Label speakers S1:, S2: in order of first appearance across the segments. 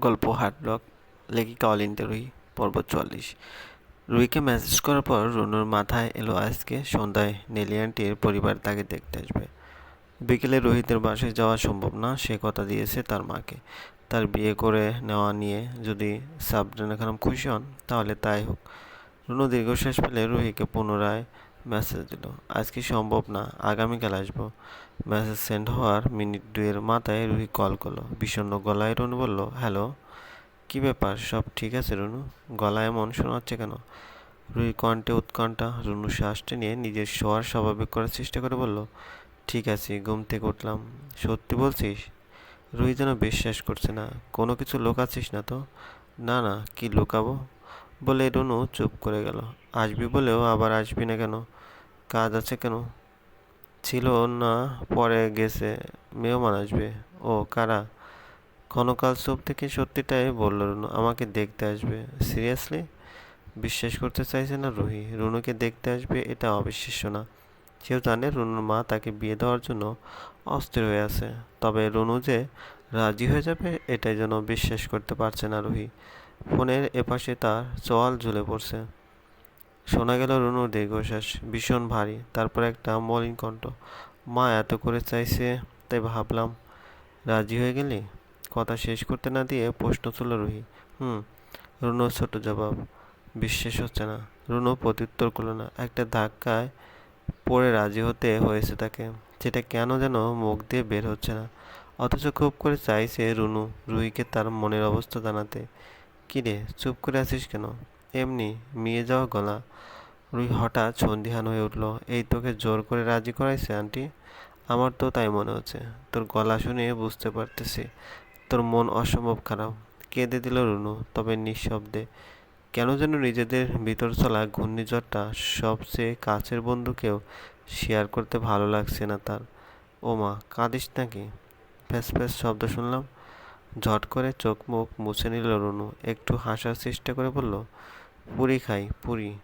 S1: গল্প hard rock লেখিকা অলিন্তে রুহি পর্ব চুয়াল্লিশ। রুহিকে মেসেজ করার পর রুনুর মাথায় এলো আজকে সন্ধ্যায় নেলি আন্টির পরিবার তাকে দেখতে আসবে। বিকেলে রোহিতের বাসায় যাওয়া সম্ভব না, সে কথা দিয়েছে তার মাকে। তার বিয়ে করে নেওয়া নিয়ে যদি সাবরিনা খানম খুশি হন, তাহলে তাই হোক। রুনু দীর্ঘশ্বাস পেলে রুহিকে পুনরায় মেসেজ দিল, আজকে সম্ভব না, আগামীকাল আসব। মেসেজ সেন্ড হওয়ার মিনিট দুয়ের মাথায় রুহি কল করল। বিষণ্ণ গলায় রনু বলল, হ্যালো, কী ব্যাপার? সব ঠিক আছে রুনু? গলা এমন শোনাচ্ছে কেন? রুহি কণ্ঠে উৎকণ্ঠা রুনু শ্বাসটা নিয়ে নিজের শোয়ার স্বাভাবিক করার চেষ্টা করে বলল, ঠিক আছে, ঘুম থেকে উঠলাম। সত্যি বলছিস? রুহি যেন বিশ্বাস করছে না, কোনো কিছু লোকাচ্ছিস না তো? না না, কি লুকাবো? বলে রুনু চুপ করে গেল। আসবি বলেও আবার আসবি না কেন? কাজ আছে কেন? ছিল না, পরে গেছে। মেহমান আসবে। ও কারা? ক্ষণকাল চুপ থেকে সত্যিটাই বলল রুনু, আমাকে দেখতে আসবে। সিরিয়াসলি? বিশ্বাস করতে চাইছে না রুহি? রুনুকে দেখতে আসবে এটা অবিশ্বাস্য না। সেও জানে রুনুর মা তাকে বিয়ে দেওয়ার জন্য অস্থির হয়ে আছে। তবে রুনু যে রাজি হয়ে যাবে, এটাই যেন বিশ্বাস করতে পারছে না রুহি। ফোনের এপাশে তার চোয়াল ঝুলে পড়ছে। শোনা গেল রুনুর দীর্ঘশ্বাস, ভীষণ ভারী, তারপর একটা মলিন কণ্ঠ। মা, এত করে চাইছে, তাই ভাবলাম, রাজি হয়ে গেলি? কথা শেষ করতে না দিয়ে প্রশ্ন তুলল রুহি। হুম, রুনুর ছোট জবাব, বিশ্বাস হচ্ছে না। রুনু প্রত্যুত্তর করল না, একটা ধাক্কায় পড়ে রাজি হতে হয়েছে তাকে, যেটা কেন যেন মুখ দিয়ে বের হচ্ছে না। অথচ খুব করে চাইছে রুনু, রুহিকে তার মনের অবস্থা জানাতে। কিরে চুপ করে আছিস কেন? এমনি মিয়ে যাওয়া গলা। রুই হঠাৎ সন্ধিহান হয়ে উঠল, এই তোকে জোর করে রাজি করাইছে, আন্টি? আমার তো তাই মনে হচ্ছে। তোর গলা শুনে বুঝতে পারতেছি, তোর মন অসম্ভব খারাপ। কেঁদে দিল রুনু, তবে নিঃশব্দে, কেন যেন নিজেদের ভিতর চলা ঘূর্ণিঝড়টা সবচেয়ে কাছের বন্ধুকেও শেয়ার করতে ভালো লাগছে না তার? ও মা কাঁদিস নাকি? ফ্যাস ফ্যাস শব্দ শুনলাম। ঝট করে চোখ মুখ মুছে নিল রুনু। একটু হাসার চেষ্টা করে বলল, পুরি খাই, পুরি।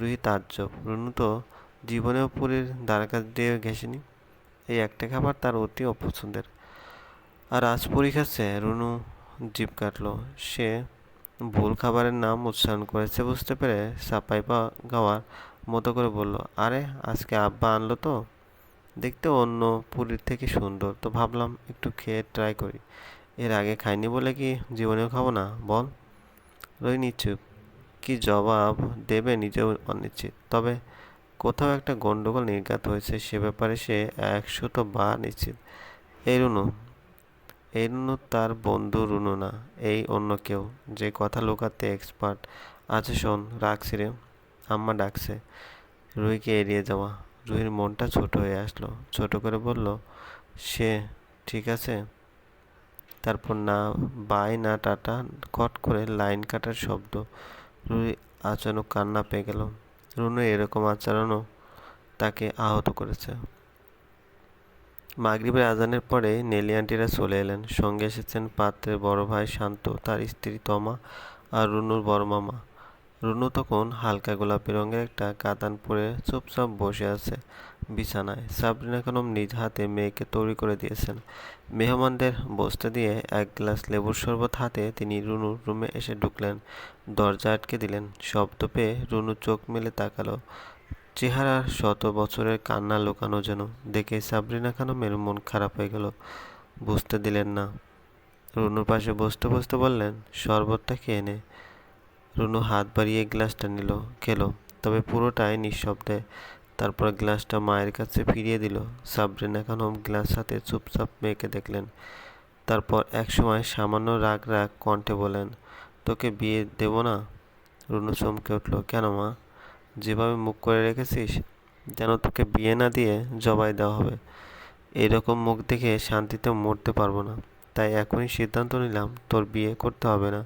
S1: রুহি তাজ্জব। রুনু তো জীবনেও পুরীর দ্বার কাছ দিয়ে ঘেসেনি এই একটা খাবার তার অতি অপছন্দের। আর আজ পুরি খাচ্ছে? রুনু জিভ কাটলো। সে ভুল খাবারের নাম উচ্চারণ করেছে বুঝতে পেরে সাপাই পা গাওয়ার মতো করে বলল, আরে, আজকে আব্বা আনলো তো। দেখতে অন্য পুরীর থেকে সুন্দর। তো ভাবলাম একটু খেয়ে ট্রাই করি। এর আগে খাইনি বলে কি জীবনেও খাব না? বল। রই নিচ্ছুক কি জবাব দেবে নিজেও অনিশ্চিত। তবে কোথাও একটা গন্ডগোল নির্ঘাত হয়েছে, সে ব্যাপারে সে একশত বা নিশ্চিত। এই রুনু। এই রুনু তার বন্ধু রুনু না, এই অন্য কেউ। যে কথা লুকাতে এক্সপার্ট আছে শোন, রাখছি রে। আম্মা ডাকছে। রুহিকে এড়িয়ে যাওয়া। রুহির মনটা ছোট হয়ে আসলো। ছোট করে বলল, সে ঠিক আছে? তারপর না, বাই না, টাটা, কট করে লাইন কাটার শব্দ। রুই আচানক কান্না পেয়ে গেল। রুনু এরকম আচরণও তাকে আহত করেছে। মাগরিবের আজানের পরে নেলি আন্টিরা চলে এলেন। সঙ্গে এসেছেন পাত্রের বড় ভাই শান্ত, তার স্ত্রী তমা আর রুনুর বড় মামা। রুনু তখন হালকা গোলাপি রঙের একটা কাতান পরে চুপচাপ বসে আছে। বিছানায়। সাবরিনা খানম নিজ হাতে মেয়েকে তৈরি করে দিয়েছেন। মেহমানদের বসতে দিয়ে এক গ্লাস লেবুর শরবত হাতে তিনি রুনুর রুমে এসে ঢুকলেন। দরজা আটকে দিলেন। শব্দ পেয়ে রুনু চোখ মেলে তাকালো। চেহারার শত বছরের কান্না লুকানো যেন দেখে সাবরিনা খানমের মন খারাপ হয়ে গেল। বুঝতে দিলেন না। রুনুর পাশে বসতে বসতে বললেন, শরবতটা খেয়ে নে। রুনু হাত বাড়িয়ে গ্লাসটা নিল, খেলো, তবে পুরোটাই নিঃশব্দে তারপর গ্লাসটা মায়ের কাছে ফিরিয়ে দিল। সাবরিনা খানম গ্লাস হাতে চুপচাপ মেয়েকে দেখলেন। তারপর একসময় সামান্য রাগ রাগ কণ্ঠে বলেন তোকে বিয়ে দেব না? রুনু চমকে উঠল, কেন মা? যেভাবে মুখ করে রেখেছিস, যেন তোকে বিয়ে না দিয়ে জবাই দেওয়া হবে। এরকম মুখ দেখে শান্তিতে মরতে পারব না। তাই এখনই সিদ্ধান্ত নিলাম, তোর বিয়ে করতে হবে না।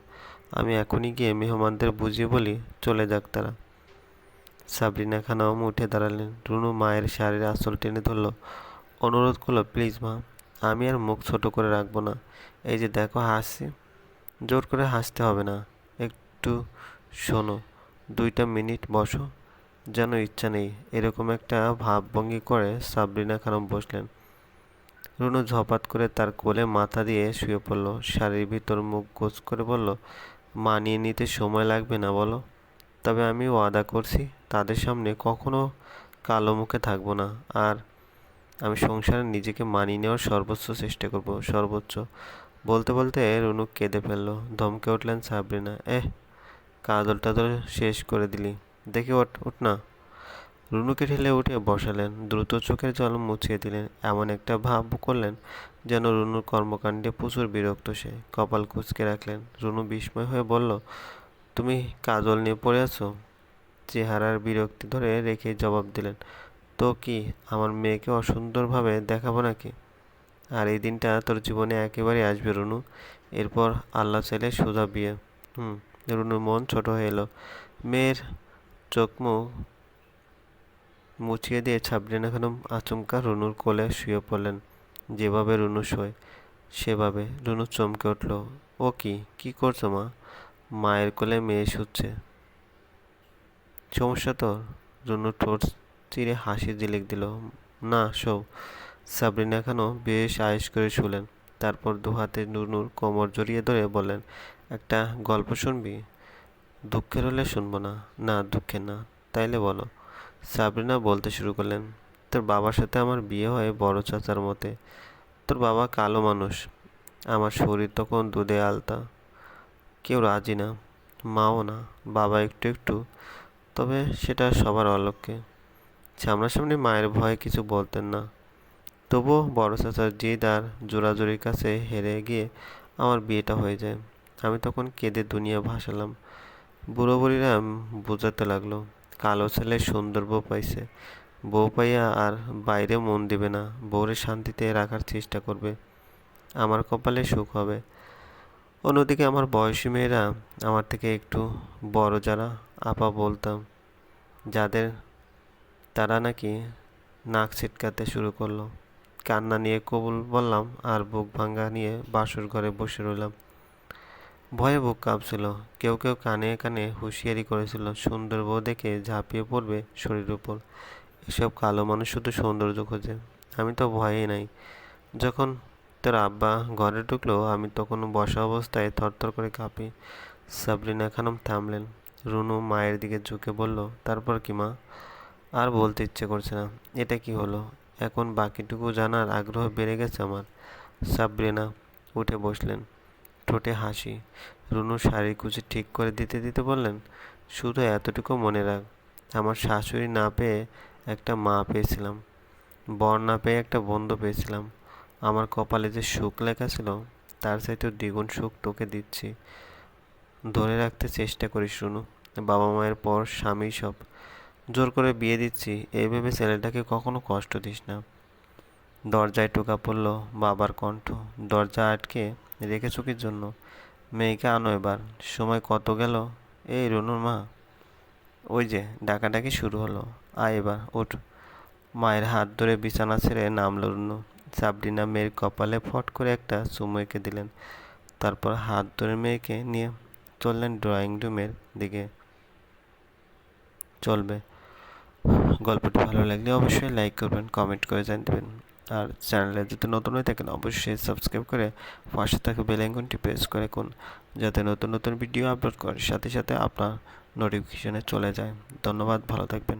S1: আমি এখনই গিয়ে মেহমানদের বুঝিয়ে বলি, চলে যাক তারা। সাবরিনা খানম উঠে দাঁড়ালেন। রুনু মায়ের শাড়ির আঁচল টেনে ধরল, অনুরোধ করল, প্লিজ মা, আমি আর মুখ ছোট করে রাখব না। এই যে দেখো হাসছি। জোর করে হাসতে হবে না। একটু শোনো, দুইটা মিনিট বসো। যেন ইচ্ছা নেই। এরকম একটা ভাবভঙ্গি করে সাবরিনা খানম বসলেন। রুনু ঝপাত করে তার কোলে মাথা দিয়ে শুয়ে পড়ল। শাড়ির ভিতর মুখ গোছ করে বলল মানিয়ে নিতে সময় লাগবে না, বলো। তবে আমি ওয়াদা করছি, তাদের সামনে কখনো কালো মুখে থাকব না। আর আমি সংসারে নিজেকে মানিয়ে নেওয়ার সর্বোচ্চ চেষ্টা করব, সর্বোচ্চ। বলতে বলতে রুনু কেঁদে ফেলল, ধমকে উঠলেন সাবরিনা। এহ কাজল টাজল শেষ করে দিলি। দেখি, ওঠ, উঠ না। রুনুকে ঠেলে উঠে বসালেন, দ্রুত চোখের জল মুছিয়ে দিলেন। এমন একটা ভাব করলেন যেন রুনুর কর্মকাণ্ডে প্রচুর বিরক্ত সে। কপাল কুচকে রাখলেন। রুনু বিস্ময় হয়ে বলল তুমি কাজল নিয়ে পড়ে আছো? চেহারার বিরক্তি ধরে রেখে জবাব দিলেন, তো কি, আমার মেয়েকে অসুন্দরভাবে দেখাবো নাকি? আর এই দিনটা তোর জীবনে একেবারে আসবে, রুনু। এরপর আল্লাহ চাইলে সোজা বিয়ে। হুম রুনুর মন ছোট হয়ে এলো। মেয়ের চোখ মুখ মুছিয়ে দিয়ে ছাবরিনা খানম আচমকা রুনুর কোলে শুয়ে পড়লেন। যেভাবে রুনু শোয়, সেভাবে। রুনু চমকে উঠল, ও কি? কি করছ মা? মায়ের কোলে মেয়ে শুচ্ছে। সমস্যা তো রুনু ঠোঁট চিরে হাসি জিলিক দিল। না শো সাবরিনা খানও বেশ আয়েস করে শুলেন। তারপর দুহাতে নুরনুর কোমর জড়িয়ে ধরে বললেন, একটা গল্প শুনবি? দুঃখের হলে শুনব না। না, দুঃখের না। তাইলে বলো। সাবরিনা বলতে শুরু করলেন, তোর বাবার সাথে আমার বিয়ে হয় বড় চাচার মতে। তোর বাবা কালো মানুষ। আমার শরীর তখন দুধে আলতা। কেউ রাজি না, মাও না, বাবা একটু একটু। তবে সেটা সবার অলক্ষ্যে। সামনাসামনি মায়ের ভয়ে কিছু বলতেন না। তবুও বড় চাচার জিদ আর জোরাজোরির কাছে হেরে গিয়ে আমার বিয়েটা হয়ে যায়। আমি তখন কেঁদে দুনিয়া ভাসালাম। বুড়ো বুড়িরা বোঝাতে লাগল, কালো ছেলে সুন্দর বউ পাইছে। বউ পাইয়া আর বাইরে মন দিবে না, বউরে শান্তিতে রাখার চেষ্টা করবে। আমার কপালে সুখ হবে। অন্যদিকে আমার বয়সী মেয়েরা আমার থেকে একটু বড় যারা আপা বলতাম, যাদের তারা নাকি নাক ছিটকাতে শুরু করল। কান্না নিয়ে কবুল বললাম আর বুক ভাঙ্গা নিয়ে বাসুর ঘরে বসে রইলাম। ভয়ে বুক কাঁপছিল। কেউ কেউ কানে কানে হুঁশিয়ারি করেছিল, সুন্দর বউ দেখে ঝাঁপিয়ে পড়বে শরীরের উপর। এসব কালো মানুষ শুধু সৌন্দর্য খোঁজে। আমি তো ভয়েই নাই। যখন তোর আব্বা ঘরে ঢুকলো, আমি তখন বসা অবস্থায় থরথর করে কাঁপি। সাবরিনা খানম থামলেন। রুনু মায়ের দিকে ঝুঁকে বলল, তারপর কি মা? আর বলতে ইচ্ছে করছে না। এটা কি হলো? এখন বাকিটুকু জানার আগ্রহ বেড়ে গেছে আমার। সাবরিনা উঠে বসলেন, ঠোঁটে হাসি। রুনু শাড়ি কুচি ঠিক করে দিতে দিতে বললেন, শুধু এতটুকু মনে রাখ, আমার শাশুড়ি না পেয়ে একটা মা পেয়েছিলাম। বর না পেয়ে একটা বন্ধু পেয়েছিলাম। আমার কপালে যে সুখ লেখা ছিল, তার চাইতে দ্বিগুণ সুখ তোকে দিচ্ছি। ধরে রাখতে চেষ্টা করিস, রুনু। বাবা মায়ের পর স্বামী সব। জোর করে বিয়ে দিচ্ছি, এই ভেবে ছেলেটাকে কখনো কষ্ট দিস না। দরজায় টোকা পড়ল বাবার কণ্ঠ। দরজা আটকে রেখেছো কির জন্য। মেয়েকে আনো এবার। সময় কত গেল? এই রুনুর মা। ওই যে, ডাকাডাকি শুরু হলো। আয় এবার, ওঠ। মায়ের হাত ধরে বিছানা ছেড়ে নামল রুনু। সাবরিনা মেয়ের কপালে ফট করে একটা চুমু দিলেন। তারপর হাত ধরে মেয়েকে নিয়ে চললেন ড্রয়িং রুমের দিকে। চলবে। গল্পটি ভালো লাগলে অবশ্যই লাইক করবেন, কমেন্ট করে জানবেন। আর চ্যানেলে যদি নতুন হয়ে থাকেন, অবশ্যই সাবস্ক্রাইব করে পাশে থাকা বেল আইকনটি প্রেস করে কোন যাতে নতুন নতুন ভিডিও আপলোড করার সাথে সাথে আপনার নোটিফিকেশনে চলে যায়। ধন্যবাদ, ভালো থাকবেন।